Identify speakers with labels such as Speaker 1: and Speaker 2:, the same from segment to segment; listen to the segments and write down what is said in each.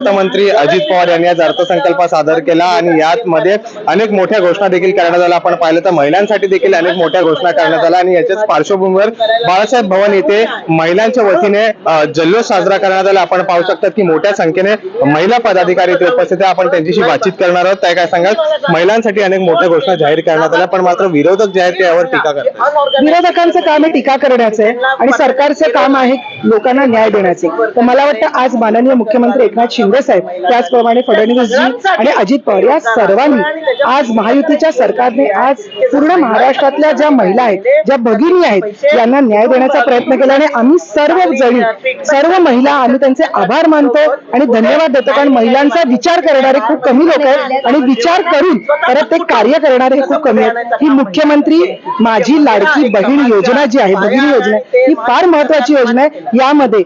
Speaker 1: अर्थमंत्री अजित पवार यांनी आज अर्थसंकल्प सादर केला आणि यात मध्ये अनेक मोठ्या घोषणा देखील करण्यात आल्या. आपण पाहिलं तर महिलांसाठी देखील अनेक मोठ्या घोषणा करण्यात आल्या आणि याच्याच पार्श्वभूमीवर बाळासाहेब भवन येथे महिलांच्या वतीने जल्लोष साजरा करण्यात आला. आपण पाहू शकता की मोठ्या संख्येने महिला पदाधिकारी इथे उपस्थित आहे आपण त्यांच्याशी बातचीत करणार आहोत. त्या काय सांगाल? महिलांसाठी अनेक मोठ्या घोषणा जाहीर करण्यात आल्या पण मात्र विरोधक जे आहेत त्यावर टीका करतात.
Speaker 2: विरोधकांचं काम आहे टीका करण्याचं आहे आणि सरकारचं काम आहे लोकांना न्याय देण्याचे तर मला वाटतं आज माननीय मुख्यमंत्री एकनाथ शिंदे त्याचप्रमाणे फडणवीसजी आणि अजित पवार या सर्वांनी आज महायुतीच्या सरकारने आज पूर्ण महाराष्ट्रातल्या ज्या महिला आहेत ज्या भगिनी आहेत यांना न्याय देण्याचा प्रयत्न केला आणि आम्ही सर्व जणी सर्व महिला आम्ही त्यांचे आभार मानतो आणि धन्यवाद देतो. कारण महिलांचा विचार करणारे खूप कमी लोक आहेत आणि विचार करून परत ते कार्य करणारे हे खूप कमी आहेत. ही मुख्यमंत्री माझी लाडकी बहीण योजना जी आहे बहिणी योजना ही फार महत्वाची योजना आहे. यामध्ये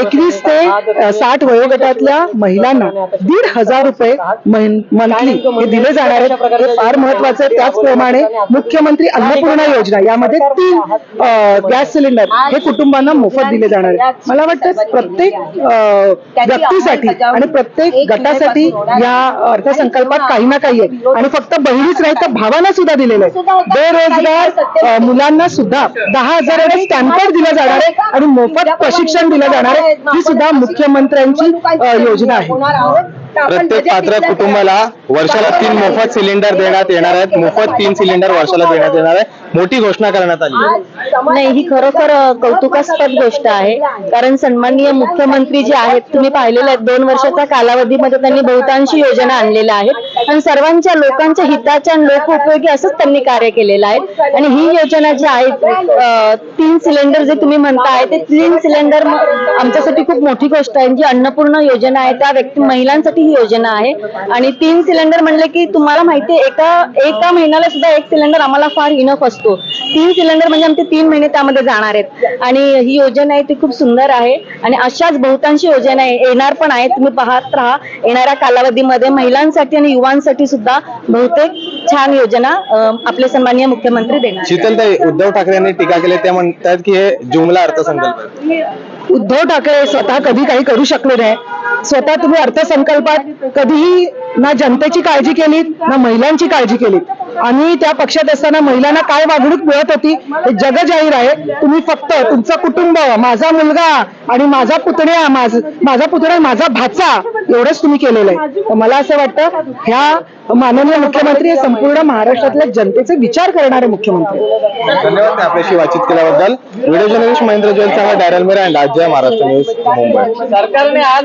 Speaker 2: एकवीस ते साठ वयोगटातल्या महिलांना दीड हजार रुपये मंथली हे दिले जाणार आहेत. हे फार महत्वाचं आहे. त्याचप्रमाणे मुख्यमंत्री अन्नपूर्णा योजना यामध्ये तीन गॅस सिलेंडर हे कुटुंबांना मोफत दिले जाणार आहेत. मला वाटतं प्रत्येक व्यक्तीसाठी आणि प्रत्येक गटासाठी या अर्थसंकल्पात काही ना काही आहे. आणि फक्त बहिणीच नाही तर भावांना सुद्धा दिलेलं आहे. बेरोजगार मुलांना सुद्धा दहा हजार स्टॅम्पर दिलं जाणार आहे आणि मोफत प्रशिक्षण दिलं जाणार आहे. ही सुद्धा मुख्यमंत्र्यांची योजना आहे.
Speaker 1: प्रत्येक पात्र कुटुंबाला वर्षाला तीन मोफत सिलेंडर देण्यात येणार आहेत मोफत तीन सिलेंडर वर्षाला देण्यात येणार आहे. मोठी घोषणा करण्यात आली
Speaker 3: नाही ही खरोखर कौतुकास्पद गोष्ट आहे. कारण सन्माननीय मुख्यमंत्री जे आहेत तुम्ही पाहिलेले आहेत दोन वर्षाच्या कालावधीमध्ये त्यांनी बहुतांशी योजना आणलेल्या आहेत. पण सर्वांच्या लोकांच्या हिताच्या आणि लोक उपयोगी असंच त्यांनी कार्य केलेलं आहे. आणि ही योजना जी आहे तीन सिलेंडर जे तुम्ही म्हणताय ते तीन सिलेंडर आमच्यासाठी खूप मोठी गोष्ट आहे. जी अन्नपूर्ण योजना आहे त्या व्यक्ती महिलांसाठी ही योजना आहे. आणि तीन सिलेंडर म्हणले की तुम्हाला माहिती एका एका महिन्याला सुद्धा एक सिलेंडर आम्हाला फार इनफ असतो. तीन सिलेंडर म्हणजे आमचे तीन महिने त्यामध्ये जाणार आहेत. आणि ही योजना आहे ती खूप सुंदर आहे. आणि अशाच बहुतांशी योजना आहे. येणार पण आहे तुम्ही पाहत राहा. येणाऱ्या कालावधीमध्ये महिलांसाठी आणि युवांसाठी सुद्धा बहुतेक छान योजना आपले सन्माननीय मुख्यमंत्री देणार
Speaker 1: शीतलताई उद्धव ठाकरे यांनी टीका केली ते म्हणतात की हे जुमला अर्थसंकल्प आहे.
Speaker 2: उद्धव ठाकरे स्वतः कधी काही करू शकले नाही. स्वतः तुम्ही अर्थसंकल्पात कधीही ना जनतेची काळजी केलीत ना महिलांची काळजी केलीत. आणि त्या पक्षात असताना महिलांना काय वागणूक मिळत होती हे जग जाहीर आहे. तुम्ही फक्त तुमचं कुटुंब माझा मुलगा आणि माझा पुतण्या माझ माझा पुतण्या माझा भाचा एवढंच तुम्ही केलेलं आहे. तर मला असं वाटतं ह्या माननीय मुख्यमंत्री हे संपूर्ण महाराष्ट्रातल्या जनतेचे विचार करणारे मुख्यमंत्री.
Speaker 1: धन्यवाद आपल्याशी बातचीत केल्याबद्दल. व्हिडिओ जर्नलिस्ट महेंद्र जैन सांगा डॅरल मेरा अँड राज्य महाराष्ट्र न्यूज मुंबई.
Speaker 4: सरकारने आज